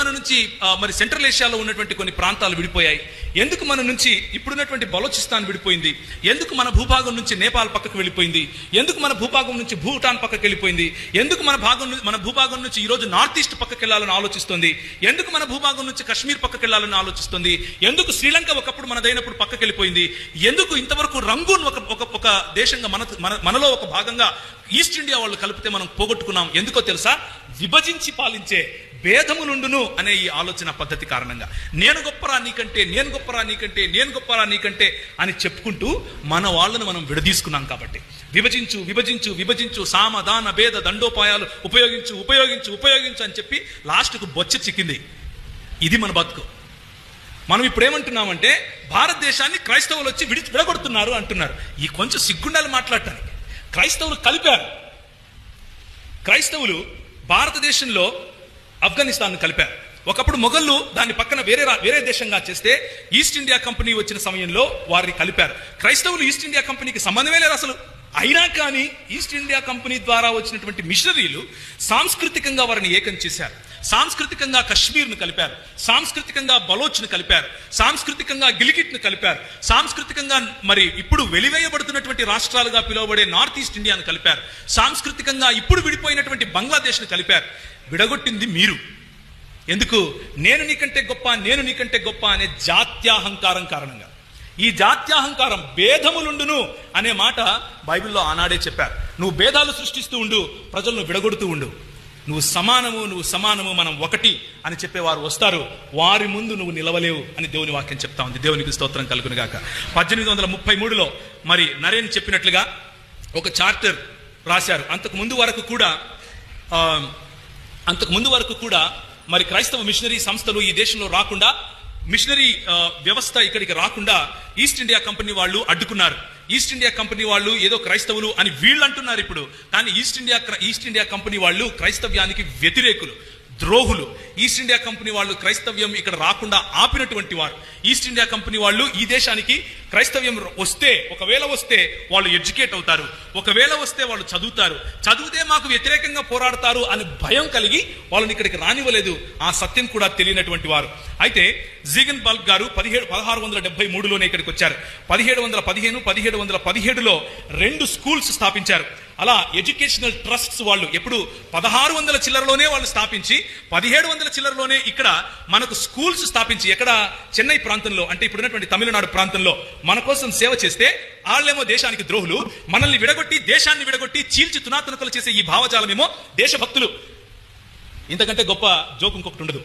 మన నుంచి మరి సెంట్రల్ ఏషియాలో ఉన్నటువంటి కొన్ని ప్రాంతాలు విడిపోయాయి. ఎందుకు మన నుంచి ఇప్పుడున్నటువంటి బలోచిస్తాన్ విడిపోయింది? ఎందుకు మన భూభాగం నుంచి నేపాల్ పక్కకు వెళ్ళిపోయింది? ఎందుకు మన భూభాగం నుంచి భూటాన్ పక్కకు వెళ్ళిపోయింది? ఎందుకు మన భాగం మన భూభాగం నుంచి ఈరోజు నార్త్ ఈస్ట్ పక్కకి వెళ్ళాలని ఆలోచిస్తుంది? ఎందుకు మన భూభాగం నుంచి కశ్మీర్ పక్కకి వెళ్ళాలని ఆలోచిస్తుంది? ఎందుకు శ్రీలంక ఒకప్పుడు మనదైనప్పుడు పక్కకి వెళ్ళిపోయింది? ఎందుకు ఇంతవరకు రంగూన్ ఒక ఒక ఒక దేశంగా మన- మనలో ఒక భాగంగా ఈస్ట్ ఇండియా వాళ్ళు కలిపితే మనం పోగొట్టుకున్నాం? ఎందుకో తెలుసా? విభజించి పాలించే భేదములుండును అనే ఈ ఆలోచన పద్ధతి కారణంగా నేను గొప్పరా నీకంటే నేను గొప్పరా నీకంటే నేను గొప్పరా నీకంటే అని చెప్పుకుంటూ మన వాళ్ళను మనం విడదీసుకున్నాం కాబట్టి. విభజించు విభజించు విభజించు సామ దాన భేద దండోపాయాలు ఉపయోగించు ఉపయోగించు ఉపయోగించు అని చెప్పి లాస్ట్కు బొచ్చ చిక్కింది. ఇది మన బతుకు. మనం ఇప్పుడు ఏమంటున్నామంటే భారతదేశాన్ని క్రైస్తవులు వచ్చి విడి విడగొడుతున్నారు అంటున్నారు. ఈ కొంచెం సిగ్గుండాలి మాట్లాడటానికి. క్రైస్తవులు కలిపారు. క్రైస్తవులు భారతదేశంలో ఆఫ్ఘనిస్తాన్ కలిపారు. ఒకప్పుడు మొఘళ్ళు దాన్ని పక్కన వేరే రా- వేరే దేశంగా చేస్తే ఈస్ట్ ఇండియా కంపెనీ వచ్చిన సమయంలో వారిని కలిపారు. క్రైస్తవులు ఈస్ట్ ఇండియా కంపెనీకి సంబంధమే లేదు అసలు. అయినా కానీ ఈస్ట్ ఇండియా కంపెనీ ద్వారా వచ్చినటువంటి మిషనరీలు సాంస్కృతికంగా వారిని ఏకం చేశారు. సాంస్కృతికంగా కశ్మీర్ను కలిపారు. సాంస్కృతికంగా బలోచ్ను కలిపారు. సాంస్కృతికంగా గిలిగిట్ను కలిపారు. సాంస్కృతికంగా మరి ఇప్పుడు వెలివేయబడుతున్నటువంటి రాష్ట్రాలుగా పిలువబడే నార్త్ ఈస్ట్ ఇండియాను కలిపారు. సాంస్కృతికంగా ఇప్పుడు విడిపోయినటువంటి బంగ్లాదేశ్ను కలిపారు. విడగొట్టింది మీరు. ఎందుకు? నేను నీకంటే గొప్ప నేను నీకంటే గొప్ప అనే జాత్యాహంకారం కారణంగా. ఈ జాత్యాహంకారం భేదములుండును అనే మాట బైబిల్లో ఆనాడే చెప్పారు. నువ్వు భేదాలు సృష్టిస్తూ ఉండు ప్రజలను విడగొడుతూ ఉండు. నువ్వు సమానము నువ్వు సమానము మనం ఒకటి అని చెప్పేవారు వస్తారు. వారి ముందు నువ్వు నిలవలేవు అని దేవుని వాక్యం చెప్తా ఉంది. దేవునికి స్తోత్రం కలుగును గాక పద్దెనిమిది వందల ముప్పై మూడులో మరి నరేన్ చెప్పినట్లుగా ఒక చార్టర్ రాశారు. అంతకు ముందు వరకు కూడా అంతకు ముందు వరకు కూడా మరి క్రైస్తవ మిషనరీ సంస్థలు ఈ దేశంలో రాకుండా మిషనరీ వ్యవస్థ ఇక్కడికి రాకుండా ఈస్ట్ ఇండియా కంపెనీ వాళ్ళు అడ్డుకున్నారు. ఈస్ట్ ఇండియా కంపెనీ వాళ్ళు ఏదో క్రైస్తవులు అని వీళ్ళు అంటున్నారు ఇప్పుడు. కానీ East India East India company వాళ్ళు క్రైస్తవ్యానికి వ్యతిరేకులు. ద్రోహులు. ఈస్ట్ ఇండియా కంపెనీ వాళ్ళు క్రైస్తవ్యం ఇక్కడ రాకుండా ఆపినటువంటి వారు. ఈస్ట్ ఇండియా కంపెనీ వాళ్ళు ఈ దేశానికి క్రైస్తవ్యం వస్తే ఒకవేళ వస్తే వాళ్ళు ఎడ్యుకేట్ అవుతారు. ఒకవేళ వస్తే వాళ్ళు చదువుతారు. చదివితే మాకు వ్యతిరేకంగా పోరాడతారు అని భయం కలిగి వాళ్ళని ఇక్కడికి రానివ్వలేదు. ఆ సత్యం కూడా తెలియనటువంటి వారు. అయితే జీగన్ బల్క్ గారు పదిహేడు పదహారు వందల డెబ్బై మూడులోనే ఇక్కడికి వచ్చారు. పదిహేడు వందల పదిహేను పదిహేడు వందల పదిహేడులో రెండు స్కూల్స్ స్థాపించారు. అలా ఎడ్యుకేషనల్ ట్రస్ట్స్ వాళ్ళు ఎప్పుడు పదహారు వందల చిల్లరలోనే వాళ్ళు స్థాపించి పదిహేడు వందల చిల్లరలోనే ఇక్కడ మనకు స్కూల్స్ స్థాపించి ఎక్కడ చెన్నై ప్రాంతంలో అంటే ఇప్పుడున్నటువంటి తమిళనాడు ప్రాంతంలో మన కోసం సేవ చేస్తే వాళ్ళేమో దేశానికి ద్రోహులు మనల్ని విడగొట్టి దేశాన్ని విడగొట్టి చీల్చి తునాతునకలు చేసే ఈ భావజాలమేమో దేశభక్తులు. ఇంతకంటే గొప్ప జోకు ఇంకొకటి ఉండదు.